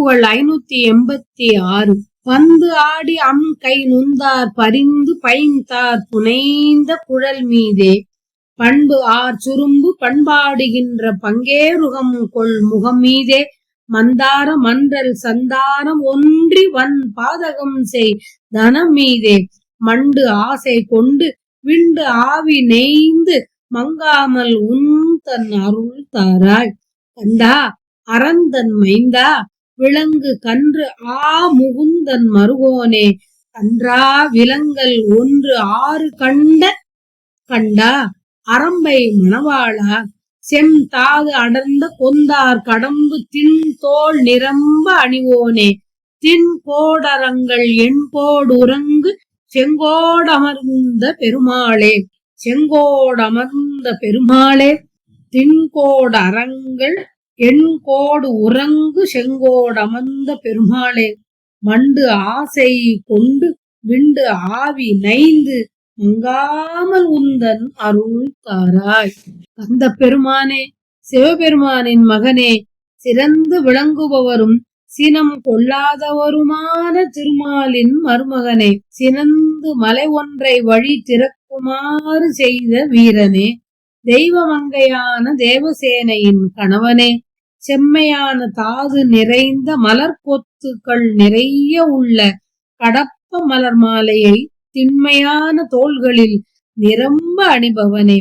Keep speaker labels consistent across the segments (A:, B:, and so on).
A: திருப்புகழ் ஐநூத்தி எண்பத்தி ஆறு. பந்து ஆடி அம் கை நுந்தார் பரிந்து பைந்தார் புனைந்த குழல் மீதே. பண்பு ஆர் சுரும்பு பண்பாடுகின்ற பங்கேருகம் கொள் முகம் மீதே. மந்தார மன்றல் சந்தாரம் ஒன்றி வன் பாதகம் செய் தனம் மீதே. மண்டு ஆசை கொண்டு விண்டு ஆவி நெய்ந்து மங்காமல் உன் தன் அருள் தாராய். கண்டா அறந்தன் மைந்தா விலங்கு கன்று ஆ முகுந்தன் மருகோனே. கன்றா விலங்கல் ஒன்று ஆறு கண்ட கண்டா அரம்பை மணவாளா. செம் தாது அடர்ந்த கொந்தார் கடம்பு தின் தோல் நிரம்ப அணிவோனே. தின் கோடரங்கள் எண் உறங்கு செங்கோடமர்ந்த பெருமாளே. செங்கோடமர்ந்த பெருமாளே தின்கோடு அரங்கள் எண்கோடு உறங்கு உறங்கு செங்கோடமர்ந்த பெருமாளே மண்டு ஆசை கொண்டு விண்டு ஆவி நைந்து மங்காமல் உந்தன் அருள் தாராய். அந்த பெருமானே சிவபெருமானின் மகனே சிறந்து விளங்குபவரும் சினம் கொள்ளாதவருமான திருமாலின் மருமகனே சினந்து மலை ஒன்றை வழி திறக்குமாறு செய்த வீரனே தெய்வமங்கையான தேவசேனையின் கணவனே செம்மையான தாது நிறைந்த மலர் கொத்துக்கள் நிறைய உள்ள கடப்ப மலர் மாலையை திண்மையான தோள்களில் நிரம்ப அணிபவனே.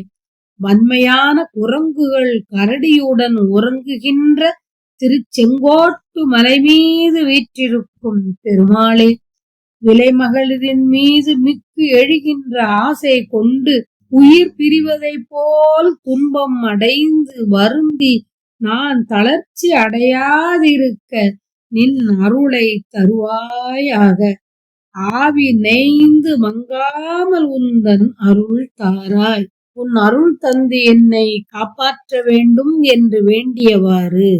A: வன்மையான குரங்குகள் கரடியுடன் உறங்குகின்ற திருச்செங்கோட்டு மலை மீது வீற்றிருக்கும் பெருமாளே. விலைமகளிரின் மீது மிக்கு எழுகின்ற ஆசை கொண்டு உயிர் பிரிவதைப் போல் துன்பம் அடைந்து வருந்தி நான் தளர்ச்சி அடையாதிருக்க நின் அருளை தருவாயாக. ஆவி நெய்ந்து மங்காமல் உந்தன் அருள் தாராய். உன் அருள் தந்து என்னை காப்பாற்ற வேண்டும் என்று வேண்டியவாறு.